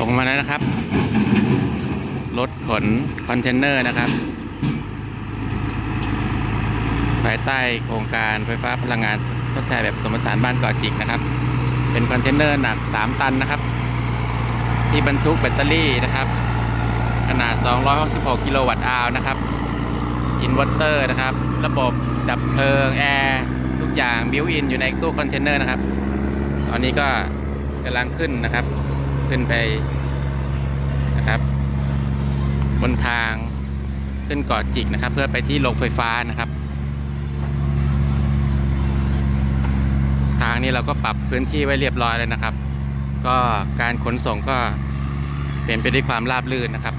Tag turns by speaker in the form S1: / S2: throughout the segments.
S1: ลงมาแล้วนะครับ รถขนคอนเทนเนอร์นะครับภายใต้โครงการไฟฟ้าพลังงานทดแทนแบบสมสานบ้านเกาะจิกนะครับ เป็นคอนเทนเนอร์หนัก 3 ตันนะครับ ที่บรรทุกแบตเตอรี่นะครับ ขนาด 266 กิโลวัตต์อาวนะครับ อินเวอร์เตอร์นะครับ ระบบดับเพลิง แอร์ ทุกอย่างบิวอินอยู่ในตู้คอนเทนเนอร์นะครับ ตอนนี้ก็กำลังขึ้นนะครับ ขึ้นไปนะครับ บนทางขึ้นเกาะจิกนะครับ เพื่อไปที่โรงไฟฟ้านะครับ ทางนี้เราก็ปรับพื้นที่ไว้เรียบร้อยแล้วนะครับ ก็การขนส่งก็เป็นไปด้วยความราบรื่นนะครับ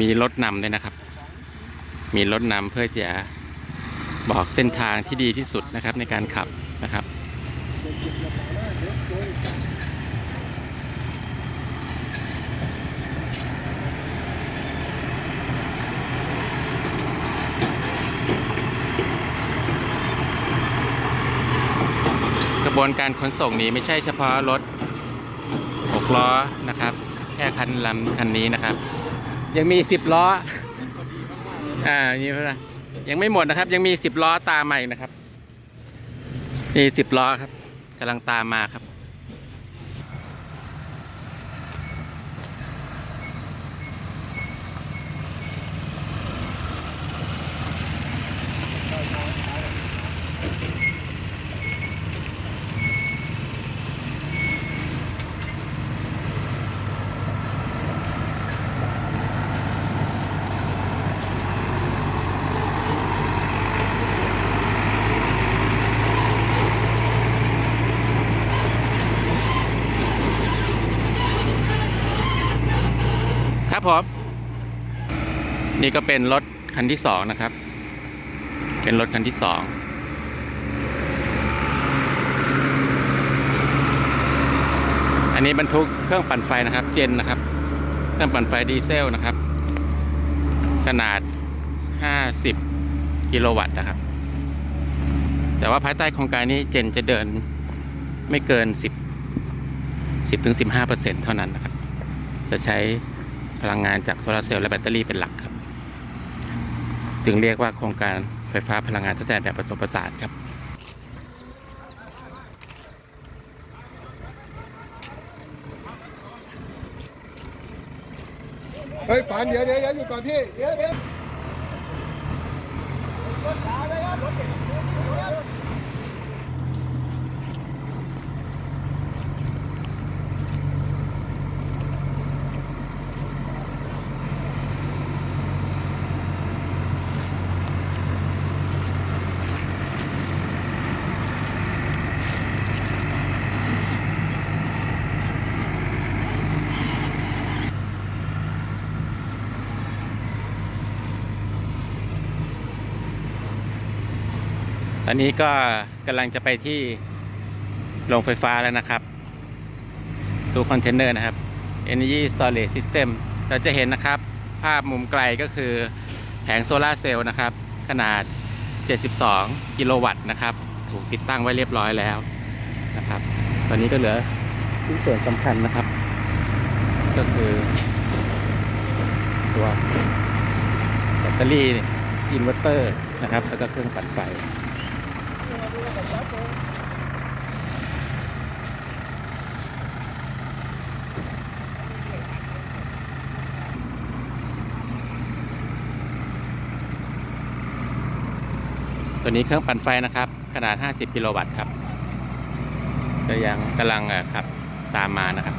S1: มีรถนำด้วยนะครับ มีรถนำเพื่อจะบอกเส้นทางที่ดีที่สุดนะครับในการขับนะครับกระบวนการขนส่งนี้ไม่ใช่เฉพาะรถหกล้อนะครับ แค่คันลำคันนี้นะครับ ยังมีสิบล้อ อ่านี่เพื่อนยังไม่หมดนะครับ ยังมีสิบล้อตามมาอีกนะครับนี่สิบล้อครับกำลังตามมาครับ ครับผมนี่ก็เป็นรถคันที่สองนะครับ เป็นรถคันที่สองอันนี้บรรทุกเครื่องปั่นไฟนะครับ เจนนะครับ เครื่องปั่นไฟดีเซลนะครับ ขนาด 50 กิโลวัตต์นะครับ แต่ว่าภายใต้โครงการนี้เจนจะเดินไม่เกิน 10 10ถึง15เปอร์เซ็นต์เท่านั้นนะครับ จะใช้ พลังงานจากโซลาร์เซลล์และแบตเตอรี่เป็นหลักครับ จึงเรียกว่าโครงการไฟฟ้าพลังงานทดแทนแบบผสมผสานครับ
S2: เฮ้ยฝันเยวเดี๋ยวเดี๋ยวอยู่ก่อนพี่เดี๋ยวเดี๋ยว
S1: อนนี้ก็กำลังจะไปที่โรงไฟฟ้าแล้วนะครับ ตู้คอนเทนเนอร์นะครับ Energy Storage System เราจะเห็นนะครับ ภาพมุมไกลก็คือแผงโซลาร์เซลล์นะครับ ขนาด 72 กิโลวัตต์นะครับ ถูกติดตั้งไว้เรียบร้อยแล้วนะครับ ตอนนี้ก็เหลือชิ้นส่วนสำคัญนะครับ ก็คือตัวแบตเตอรี่อินเวอร์เตอร์นะครับ แล้วก็เครื่องปั่นไฟ ตัวนี้เครื่องปั่นไฟนะครับ ขนาด 50 กิโลวัตต์ครับก็ยังกำลังเอ่อครับตามมานะครับ